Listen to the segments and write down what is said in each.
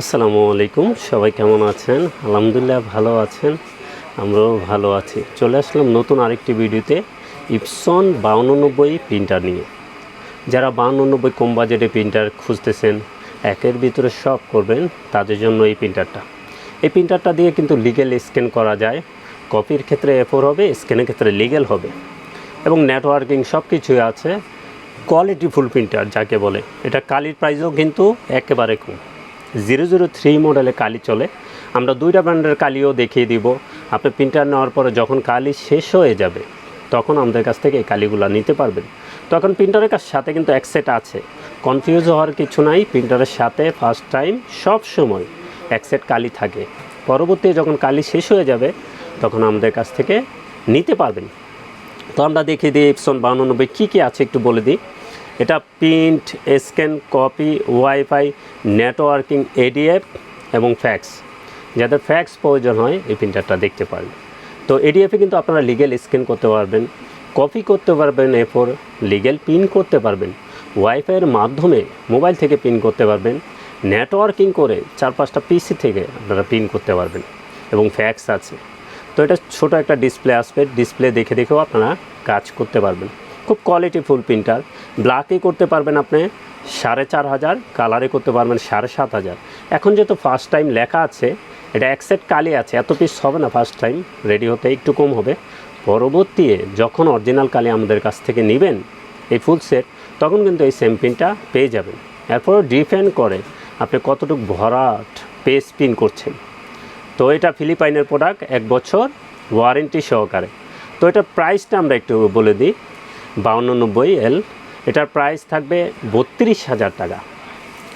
আসসালামু আলাইকুম, সবাই কেমন আছেন? আলহামদুলিল্লাহ ভালো আছেন, আমরাও ভালো আছি। চলে আসলাম নতুন আরেকটি ভিডিওতে, ইপসন বাউননব্বই প্রিন্টার নিয়ে। যারা বাউননব্বই কম বাজেটে প্রিন্টার খুঁজতেছেন, একের ভিতরে সব করবেন তাদের জন্য এই প্রিন্টারটা। এই প্রিন্টারটা দিয়ে কিন্তু লিগেল স্ক্যান করা যায়। কপির ক্ষেত্রে এফোর হবে স্ক্যানের ক্ষেত্রে লিগেল হবে। এবং নেটওয়ার্কিং সব কিছুই আছে। কোয়ালিটি ফুল প্রিন্টার যাকে বলে। এটা কালির প্রাইসও কিন্তু একেবারে কম। জিরো জিরো থ্রি মডেলে কালি চলে। আমরা দুইটা ব্র্যান্ডের কালিও দেখিয়ে দিব। আপনি প্রিন্টার নেওয়ার পরে যখন কালি শেষ হয়ে যাবে, তখন আমাদের কাছ থেকে এই কালিগুলো নিতে পারবেন। তখন প্রিন্টারের কাছ সাথে কিন্তু এক সেট আছে। কনফিউজ হওয়ার কিছু নাই, প্রিন্টারের সাথে ফার্স্ট টাইম সব সময় এক সেট কালি থাকে। পরবর্তী যখন কালি শেষ হয়ে যাবে, তখন আমাদের কাছ থেকে নিতে পারবেন। তো আমরা দেখিয়ে দিই এপসন বাউননব্বই কী কী আছে একটু বলে দিই। এটা print scan copy wifi networking ADF এবং ফ্যাক্স যাদের ফ্যাক্স প্রয়োজন হয় এই প্রিন্টারটা দেখতে পারবেন তো এডিএফে কিন্তু আপনারা লিগেল স্ক্যান করতে পারবেন কপি করতে পারবেন এরপর লিগেল পিন করতে পারবেন ওয়াইফাইয়ের মাধ্যমে মোবাইল থেকে পিন করতে পারবেন নেটওয়ার্কিং করে চার পাঁচটা পিসি থেকে আপনারা পিন করতে পারবেন এবং ফ্যাক্স আছে। তো এটা ছোট একটা ডিসপ্লে আসবে ডিসপ্লে দেখে দেখেও আপনারা কাজ করতে পারবেন। খুব কোয়ালিটি ফুল প্রিন্টার ব্ল্যাকে করতে পারবেন আপনি সাড়ে চার হাজার কালারে করতে পারবেন সাড়ে সাত হাজার। এখন যেহেতু ফার্স্ট টাইম লেখা আছে, এটা এক সেট কালি আছে, এত পিস হবে না ফার্স্ট টাইম রেডি হতে একটু কম হবে। পরবর্তী যখন অরিজিনাল কালি আমাদের কাছ থেকে নেবেন এই ফুল সেট তখন কিন্তু এই সেম পিনটা পেয়ে যাবেন। এরপর ডিপেন্ড করে আপনি কতটুকু ভরাট পেস পিন করছেন। তো এটা ফিলিপাইনের প্রোডাক্ট এক বছর ওয়ারেন্টি সহকারে। তো এটা প্রাইসটা আমরা একটু বলে দিই। বাউন্ন নব্বই এল। এটার প্রাইস থাকবে বত্রিশ হাজার টাকা।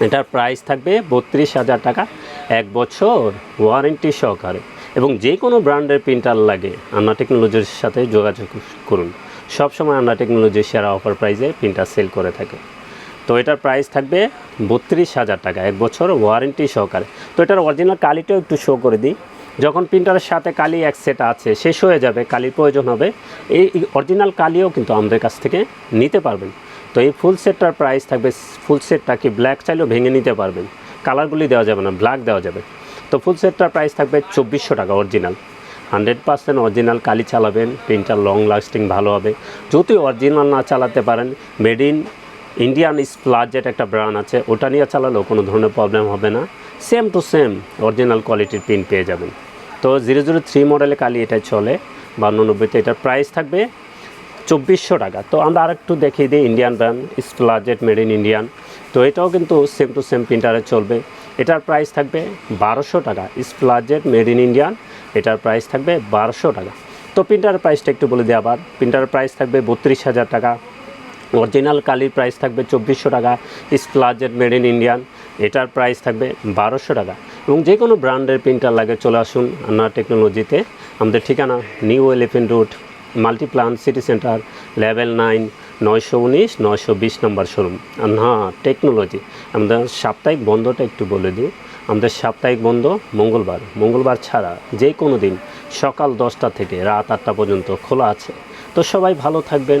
এটার প্রাইস থাকবে বত্রিশ হাজার টাকা এক বছর ওয়ারেন্টি সহকারে। এবং যে কোনো ব্র্যান্ডের প্রিন্টার লাগে আন্না টেকনোলজির সাথে যোগাযোগ করুন। সবসময় আন্না টেকনোলজির সেরা অফার প্রাইসে প্রিন্টার সেল করে থাকে। তো এটার প্রাইস থাকবে বত্রিশ হাজার টাকা, এক বছর ওয়ারেন্টি সহকারে। তো এটার অরিজিনাল কালিটাও একটু শো করে দিই। যখন প্রিন্টারের সাথে কালি এক সেট আছে, শেষ হয়ে যাবে, কালির প্রয়োজন হবে, এই অরিজিনাল কালিও কিন্তু আমাদের কাছ থেকে নিতে পারবেন। তো এই ফুল সেটটার প্রাইস থাকবে ফুল সেটটা কি ব্ল্যাক চাইলেও ভেঙে নিতে পারবেন। কালারগুলি দেওয়া যাবে না ব্ল্যাক দেওয়া যাবে। তো ফুল সেটটার প্রাইস থাকবে চব্বিশশো টাকা অরিজিনাল হান্ড্রেড পার্সেন্ট অরিজিনাল কালি চালাবেন প্রিন্টার লং লাস্টিং ভালো হবে। যদি অরিজিনাল না চালাতে পারেন মেড ইন ইন্ডিয়ান স্প্লাজেট একটা ব্র্যান্ড আছে, ওটা নিয়ে চালালেও কোনো ধরনের প্রবলেম হবে না। সেম টু সেম অরিজিনাল কোয়ালিটির পিন পেয়ে যাবেন। তো জিরো জিরো থ্রি মডেলে কালি এটা চলে বান্নব্বইতে এটার প্রাইস থাকবে চব্বিশশো টাকা। তো আমরা আরেকটু দেখিয়ে দিই ইন্ডিয়ান ব্র্যান্ড স্প্লাজেট মেড ইন ইন্ডিয়ান তো এটাও কিন্তু সেম টু সেম প্রিন্টারে চলবে। এটার প্রাইস থাকবে বারোশো টাকা। স্প্লাজেট মেড ইন ইন্ডিয়ান এটার প্রাইস থাকবে বারোশো টাকা। তো প্রিন্টারের প্রাইসটা একটু বলে দিই আবার। প্রিন্টারের প্রাইস থাকবে বত্রিশ হাজার টাকা। অরিজিনাল কালির প্রাইস থাকবে চব্বিশশো টাকা স্প্লাজেট মেড ইন ইন্ডিয়ান এটার প্রাইস থাকবে বারোশো টাকা। এবং যে কোনো ব্র্যান্ডের প্রিন্টার লাগে, চলে আসুন আন্না টেকনোলজিতে আমাদের ঠিকানা new elephant road Multiplan city centre level nine নয়শো উনিশ, নয়শো বিশ নম্বর শোরুম আন্না টেকনোলজি আমাদের সাপ্তাহিক বন্ধটা একটু বলে দিই। আমাদের সাপ্তাহিক বন্ধ মঙ্গলবার। মঙ্গলবার ছাড়া যে কোনো দিন সকাল দশটা থেকে রাত আটটা পর্যন্ত খোলা আছে। তো সবাই ভালো থাকবেন